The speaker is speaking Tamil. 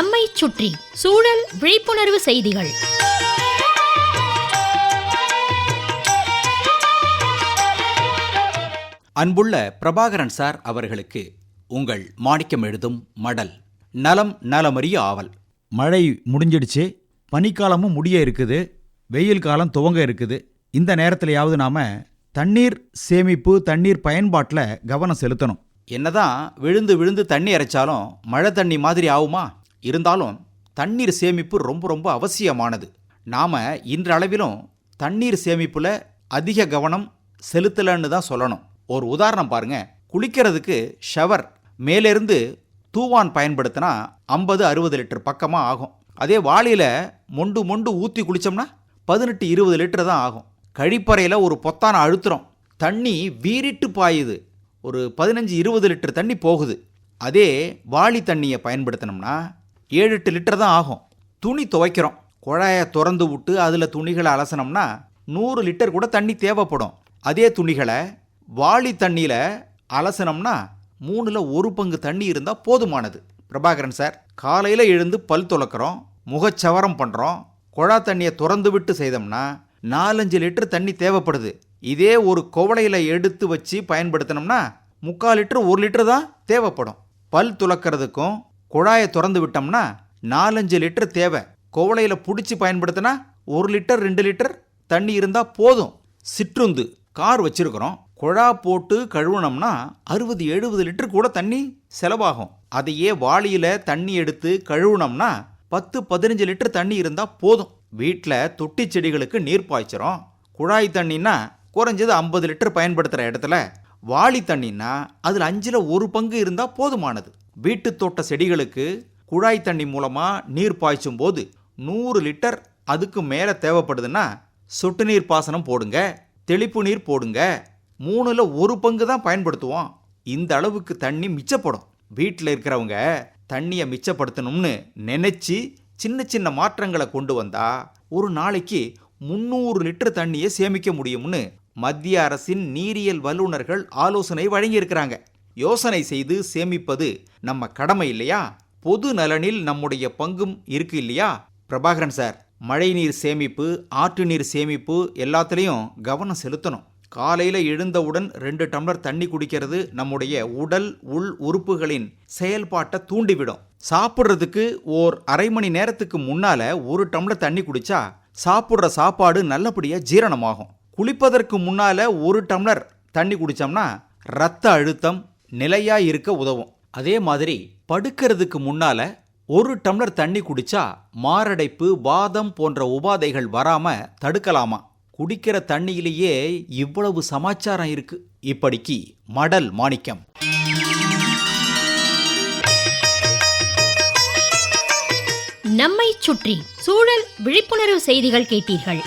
நம்மை சுற்றி சூழல் விழிப்புணர்வு செய்திகள். அன்புள்ள பிரபாகரன் சார் அவர்களுக்கு உங்கள் மாணிக்கம் எழுதும் மடல். நலம் நலமறிய ஆவல். மழை முடிஞ்சிடுச்சு பனிக்காலமும் முடிய இருக்குது வெயில் காலம் துவங்க இருக்குது. இந்த நேரத்திலையாவது நாம் தண்ணீர் சேமிப்பு தண்ணீர் பயன்பாட்டில் கவனம் செலுத்தணும். என்னதான் விழுந்து விழுந்து தண்ணி இறைச்சாலும் மழை தண்ணி மாதிரி ஆகுமா? இருந்தாலும் தண்ணீர் சேமிப்பு ரொம்ப ரொம்ப அவசியமானது. நாம் இன்றளவிலும் தண்ணீர் சேமிப்பில் அதிக கவனம் செலுத்தலைன்னு தான் சொல்லணும். ஒரு உதாரணம் பாருங்க. குளிக்கிறதுக்கு ஷவர் மேலேருந்து தூவான் பயன்படுத்தினா ஐம்பது அறுபது லிட்டர் பக்கமாக ஆகும். அதே வாளியில் மொண்டு மொண்டு ஊற்றி குளித்தோம்னா பதினெட்டு இருபது லிட்டர் தான் ஆகும். கழிப்பறையில் ஒரு பொத்தானை அழுத்துறோம். தண்ணி வீறிட்டு பாயுது. ஒரு பதினஞ்சு இருபது லிட்டர் தண்ணி போகுது. அதே வாளி தண்ணியை பயன்படுத்தினோம்னா ஏழு எட்டு லிட்டர் தான் ஆகும். துணி துவைக்கிறோம். குழாயை திறந்து விட்டு அதில் துணிகளை அலசனோம்னா நூறு லிட்டர் கூட தண்ணி தேவைப்படும். அதே துணிகளை வாளி தண்ணியில் அலசனோம்னா மூணில் ஒரு பங்கு தண்ணி இருந்தால் போதுமானது. பிரபாகரன் சார் காலையில் எழுந்து பல் துலக்கிறோம் முகச்சவரம் பண்ணுறோம் குழா தண்ணியை திறந்து விட்டு செய்தோம்னா நாலஞ்சு லிட்டர் தண்ணி தேவைப்படுது. இதே ஒரு குவளையில் எடுத்து வச்சு பயன்படுத்தினோம்னா முக்கால் லிட்டர் ஒரு லிட்டர் தான் தேவைப்படும். பல் துலக்கிறதுக்கும் குழாயை திறந்து விட்டோம்னா நாலஞ்சு லிட்டர் தேவை. கோவலையில் பிடிச்சி பயன்படுத்தினா ஒரு லிட்டர் ரெண்டு லிட்டர் தண்ணி இருந்தால் போதும். சிற்றுந்து கார் வச்சுருக்குறோம். குழா போட்டு கழுவுனோம்னா அறுபது எழுபது லிட்டர் கூட தண்ணி செலவாகும். அதையே வாளியில் தண்ணி எடுத்து கழுவுனோம்னா பத்து பதினஞ்சு லிட்டர் தண்ணி இருந்தால் போதும். வீட்டில் தொட்டி செடிகளுக்கு நீர் பாய்ச்சிரும் குழாய் தண்ணின்னா குறைஞ்சது ஐம்பது லிட்டர் பயன்படுத்துகிற இடத்துல வாளி தண்ணின்னா அதில் அஞ்சில் ஒரு பங்கு இருந்தால் போதுமானது. வீட்டு தோட்ட செடிகளுக்கு குழாய் தண்ணி மூலமாக நீர் பாய்ச்சும் போது நூறு லிட்டர் அதுக்கு மேலே தேவைப்படுதுன்னா சொட்டு நீர் பாசனம் போடுங்க தெளிப்பு நீர் போடுங்க. மூணில் ஒரு பங்கு தான் பயன்படுத்துவோம். இந்த அளவுக்கு தண்ணி மிச்சப்படும். வீட்டில் இருக்கிறவங்க தண்ணியை மிச்சப்படுத்தணும்னு நினச்சி சின்ன சின்ன மாற்றங்களை கொண்டு வந்தால் ஒரு நாளைக்கு முந்நூறு லிட்டர் தண்ணியை சேமிக்க முடியும்னு மத்திய அரசின் நீரியல் வல்லுநர்கள் ஆலோசனை வழங்கியிருக்கிறாங்க. யோசனை செய்து சேமிப்பது நம்ம கடமை இல்லையா? பொது நலனில் நம்முடைய பங்கும் இருக்கு இல்லையா? பிரபாகரன் சார் மழைநீர் சேமிப்பு ஆற்று நீர் சேமிப்பு எல்லாத்துலேயும் கவனம் செலுத்தணும். காலையில் எழுந்தவுடன் ரெண்டு டம்ளர் தண்ணி குடிக்கிறது நம்முடைய உடல் உள் உறுப்புகளின் செயல்பாட்டை தூண்டிவிடும். சாப்பிட்றதுக்கு ஓர் அரை மணி நேரத்துக்கு முன்னால் ஒரு டம்ளர் தண்ணி குடித்தா சாப்பிட்ற சாப்பாடு நல்லபடியாக ஜீரணமாகும். குளிப்பதற்கு முன்னால ஒரு டம்ளர் தண்ணி குடித்தோம்னா ரத்த அழுத்தம் நிலையா இருக்க உதவும். அதே மாதிரி படுக்கிறதுக்கு முன்னால ஒரு டம்ளர் தண்ணி குடிச்சா மாரடைப்பு வாதம் போன்ற உபாதைகள் வராம தடுக்கலாமா? குடிக்கிற தண்ணியிலேயே இவ்வளவு சமாச்சாரம் இருக்கு. இப்படிக்கு மடல் மாணிக்கம். நம்மை சுற்றி சூழல் விழிப்புணர்வு செய்திகள் கேட்டீர்கள்.